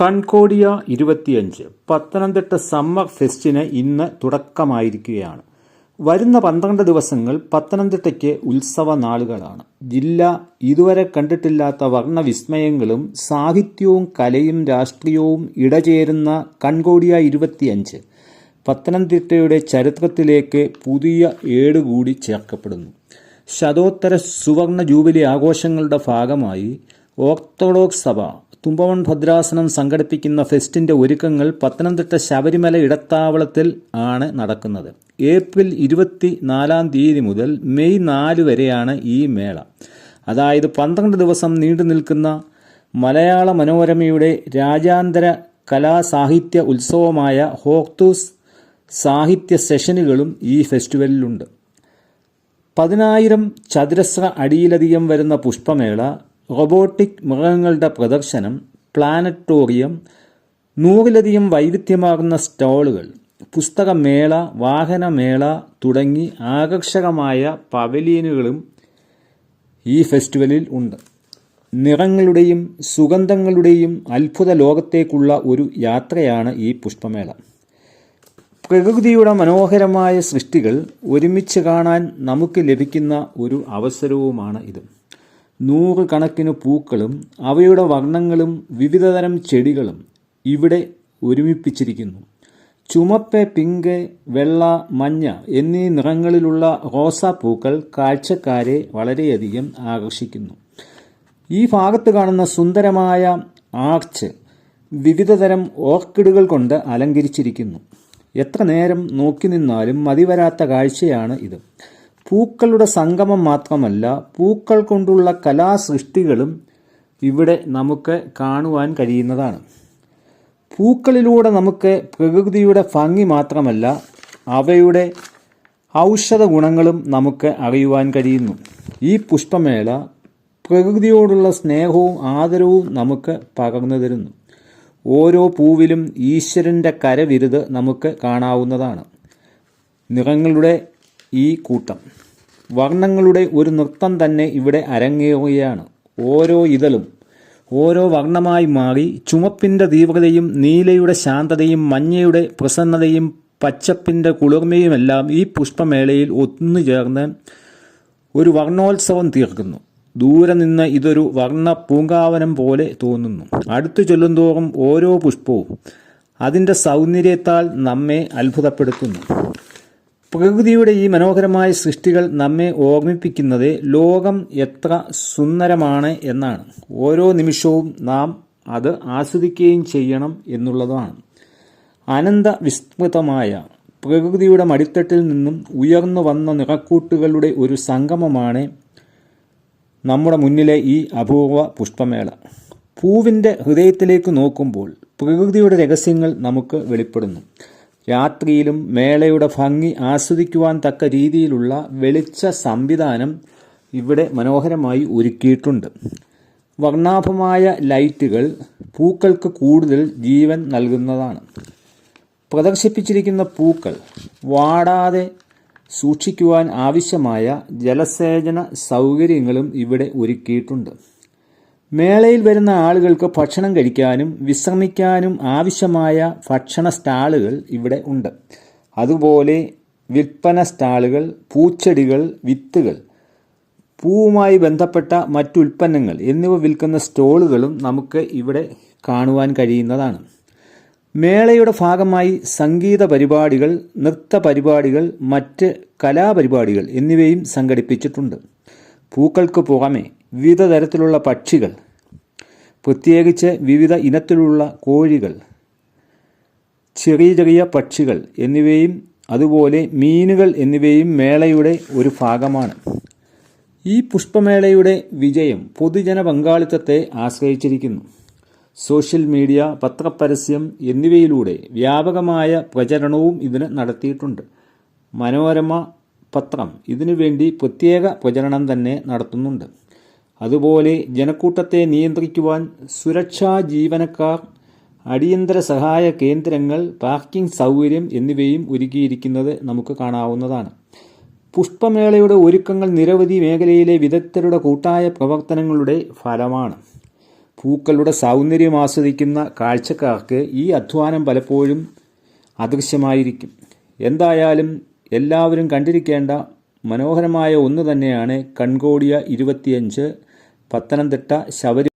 കൺകോഡിയ ഇരുപത്തിയഞ്ച് പത്തനംതിട്ട സമ്മർ ഫെസ്റ്റിന് ഇന്ന് തുടക്കമായിരിക്കുകയാണ്. വരുന്ന പന്ത്രണ്ട് ദിവസങ്ങൾ പത്തനംതിട്ടയ്ക്ക് ഉത്സവ നാളുകളാണ്. ജില്ല ഇതുവരെ കണ്ടിട്ടില്ലാത്ത വർണവിസ്മയങ്ങളും സാഹിത്യവും കലയും രാഷ്ട്രീയവും ഇടചേരുന്ന കൺകോടിയ ഇരുപത്തിയഞ്ച് പത്തനംതിട്ടയുടെ ചരിത്രത്തിലേക്ക് പുതിയ ഏടുകൂടി ചേർക്കപ്പെടുന്നു. ശതോത്തര സുവർണ ജൂബിലി ആഘോഷങ്ങളുടെ ഭാഗമായി ഓർത്തഡോക്സ് സഭ തുമ്പവൺ ഭദ്രാസനം സംഘടിപ്പിക്കുന്ന ഫെസ്റ്റിന്റെ ഒരുക്കങ്ങൾ പത്തനംതിട്ട ശബരിമല ഇടത്താവളത്തിൽ ആണ് നടക്കുന്നത്. ഏപ്രിൽ ഇരുപത്തി നാലാം തീയതി മുതൽ മെയ് നാല് വരെയാണ് ഈ മേള. അതായത് പന്ത്രണ്ട് ദിവസം നീണ്ടു നിൽക്കുന്ന മലയാള മനോരമയുടെ രാജ്യാന്തര കലാസാഹിത്യ ഉത്സവമായ ഹോക്തൂസ് സാഹിത്യ സെഷനുകളും ഈ ഫെസ്റ്റിവലിലുണ്ട്. പതിനായിരം ചതുരശ്ര അടിയിലധികം വരുന്ന പുഷ്പമേള റോബോട്ടിക് മൃഗങ്ങളുടെ പ്രദർശനം പ്ലാനറ്റോറിയം നൂറിലധികം വൈവിധ്യമാർന്ന സ്റ്റാളുകൾ പുസ്തകമേള വാഹനമേള തുടങ്ങി ആകർഷകമായ പവലിയനുകളും ഈ ഫെസ്റ്റിവലിൽ ഉണ്ട്. നിറങ്ങളുടെയും സുഗന്ധങ്ങളുടെയും അത്ഭുത ലോകത്തേക്കുള്ള ഒരു യാത്രയാണ് ഈ പുഷ്പമേള. പ്രകൃതിയുടെ മനോഹരമായ സൃഷ്ടികൾ ഒരുമിച്ച് കാണാൻ നമുക്ക് ലഭിക്കുന്ന ഒരു അവസരവുമാണ് ഇത്. നൂറുകണക്കിന് പൂക്കളും അവയുടെ വർണങ്ങളും വിവിധതരം ചെടികളും ഇവിടെ ഒരുമിപ്പിച്ചിരിക്കുന്നു. ചുമപ്പ് പിങ്ക് വെള്ള മഞ്ഞ എന്നീ നിറങ്ങളിലുള്ള റോസാപ്പൂക്കൾ കാഴ്ചക്കാരെ വളരെയധികം ആകർഷിക്കുന്നു. ഈ ഭാഗത്ത് കാണുന്ന സുന്ദരമായ ആർച്ച് വിവിധതരം ഓർക്കിഡുകൾ കൊണ്ട് അലങ്കരിച്ചിരിക്കുന്നു. എത്ര നേരം നോക്കി നിന്നാലും മതിവരാത്ത കാഴ്ചയാണ് ഇത്. പൂക്കളുടെ സംഗമം മാത്രമല്ല പൂക്കൾ കൊണ്ടുള്ള കലാസൃഷ്ടികളും ഇവിടെ നമുക്ക് കാണുവാൻ കഴിയുന്നതാണ്. പൂക്കളിലൂടെ നമുക്ക് പ്രകൃതിയുടെ ഭംഗി മാത്രമല്ല അവയുടെ ഔഷധ ഗുണങ്ങളും നമുക്ക് അറിയുവാൻ കഴിയുന്നു. ഈ പുഷ്പമേള പ്രകൃതിയോടുള്ള സ്നേഹവും ആദരവും നമുക്ക് പകർന്നു തരുന്നു. ഓരോ പൂവിലും ഈശ്വരന്റെ കരവിരുത് നമുക്ക് കാണാവുന്നതാണ്. നിറങ്ങളുടെ ഈ കൂട്ടം. വർണങ്ങളുടെ ഒരു നൃത്തം തന്നെ ഇവിടെ അരങ്ങേറുകയാണ്. ഓരോ ഇതളും ഓരോ വർണമായി മാറി ചുമപ്പിന്റെ തീവ്രതയും നീലയുടെ ശാന്തതയും മഞ്ഞയുടെ പ്രസന്നതയും പച്ചപ്പിന്റെ കുളിർമയുമെല്ലാം ഈ പുഷ്പമേളയിൽ ഒന്നു ചേർന്ന് ഒരു വർണോത്സവം തീർക്കുന്നു. ദൂരെ നിന്ന് ഇതൊരു വർണ പൂങ്കാവനം പോലെ തോന്നുന്നു. അടുത്തു ചെല്ലുന്തോറും ഓരോ പുഷ്പവും അതിന്റെ സൗന്ദര്യത്താൽ നമ്മെ അത്ഭുതപ്പെടുത്തുന്നു. പ്രകൃതിയുടെ ഈ മനോഹരമായ സൃഷ്ടികൾ നമ്മെ ഓർമ്മിപ്പിക്കുന്നത് ലോകം എത്ര സുന്ദരമാണ് എന്നാണ്. ഓരോ നിമിഷവും നാം അത് ആസ്വദിക്കുകയും ചെയ്യണം എന്നുള്ളതാണ്. അനന്ത വിസ്മൃതമായ പ്രകൃതിയുടെ മടിത്തട്ടിൽ നിന്നും ഉയർന്നു വന്ന നിറക്കൂട്ടുകളുടെ ഒരു സംഗമമാണ് നമ്മുടെ മുന്നിലെ ഈ അപൂർവ പുഷ്പമേള. പൂവിന്റെ ഹൃദയത്തിലേക്ക് നോക്കുമ്പോൾ പ്രകൃതിയുടെ രഹസ്യങ്ങൾ നമുക്ക് വെളിപ്പെടുന്നു. രാത്രിയിലും മേളയുടെ ഭംഗി ആസ്വദിക്കുവാൻ തക്ക രീതിയിലുള്ള വെളിച്ച സംവിധാനം ഇവിടെ മനോഹരമായി ഒരുക്കിയിട്ടുണ്ട്. വർണാഭമായ ലൈറ്റുകൾ പൂക്കൾക്ക് കൂടുതൽ ജീവൻ നൽകുന്നതാണ്. പ്രദർശിപ്പിച്ചിരിക്കുന്ന പൂക്കൾ വാടാതെ സൂക്ഷിക്കുവാൻ ആവശ്യമായ ജലസേചന സൗകര്യങ്ങളും ഇവിടെ ഒരുക്കിയിട്ടുണ്ട്. മേളയിൽ വരുന്ന ആളുകൾക്ക് ഭക്ഷണം കഴിക്കാനും വിശ്രമിക്കാനും ആവശ്യമായ ഭക്ഷണ സ്റ്റാളുകൾ ഇവിടെ ഉണ്ട്. അതുപോലെ വിൽപ്പന സ്റ്റാളുകൾ പൂച്ചെടികൾ വിത്തുകൾ പൂവുമായി ബന്ധപ്പെട്ട മറ്റുൽപ്പന്നങ്ങൾ എന്നിവ വിൽക്കുന്ന സ്റ്റോളുകളും നമുക്ക് ഇവിടെ കാണുവാൻ കഴിയുന്നതാണ്. മേളയുടെ ഭാഗമായി സംഗീത പരിപാടികൾ നൃത്ത പരിപാടികൾ മറ്റ് കലാപരിപാടികൾ എന്നിവയും സംഘടിപ്പിച്ചിട്ടുണ്ട്. പൂക്കൾക്ക് പുറമെ വിവിധ തരത്തിലുള്ള പക്ഷികൾ പ്രത്യേകിച്ച് വിവിധ ഇനത്തിലുള്ള കോഴികൾ ചെറിയ ചെറിയ പക്ഷികൾ എന്നിവയും അതുപോലെ മീനുകൾ എന്നിവയും മേളയുടെ ഒരു ഭാഗമാണ്. ഈ പുഷ്പമേളയുടെ വിജയം പൊതുജന പങ്കാളിത്തത്തെ ആശ്രയിച്ചിരിക്കുന്നു. സോഷ്യൽ മീഡിയ പത്രപരസ്യം എന്നിവയിലൂടെ വ്യാപകമായ പ്രചരണവും ഇതിന് നടത്തിയിട്ടുണ്ട്. മനോരമ പത്രം ഇതിനുവേണ്ടി പ്രത്യേക പ്രചരണം തന്നെ നടത്തുന്നുണ്ട്. അതുപോലെ ജനക്കൂട്ടത്തെ നിയന്ത്രിക്കുവാൻ സുരക്ഷാ ജീവനക്കാർ അടിയന്തര സഹായ കേന്ദ്രങ്ങൾ പാർക്കിംഗ് സൗകര്യം എന്നിവയും ഒരുക്കിയിരിക്കുന്നത് നമുക്ക് കാണാവുന്നതാണ്. പുഷ്പമേളയുടെ ഒരുക്കങ്ങൾ നിരവധി മേഖലയിലെ വിദഗ്ധരുടെ കൂട്ടായ പ്രവർത്തനങ്ങളുടെ ഫലമാണ്. പൂക്കളുടെ സൗന്ദര്യം ആസ്വദിക്കുന്ന കാഴ്ചക്കാർക്ക് ഈ അധ്വാനം പലപ്പോഴും അദൃശ്യമായിരിക്കും. എന്തായാലും എല്ലാവരും കണ്ടിരിക്കേണ്ട മനോഹരമായ ഒന്ന് തന്നെയാണ് കൺകോടിയ ഇരുപത്തിയഞ്ച് പത്തനംതിട്ട ശബരി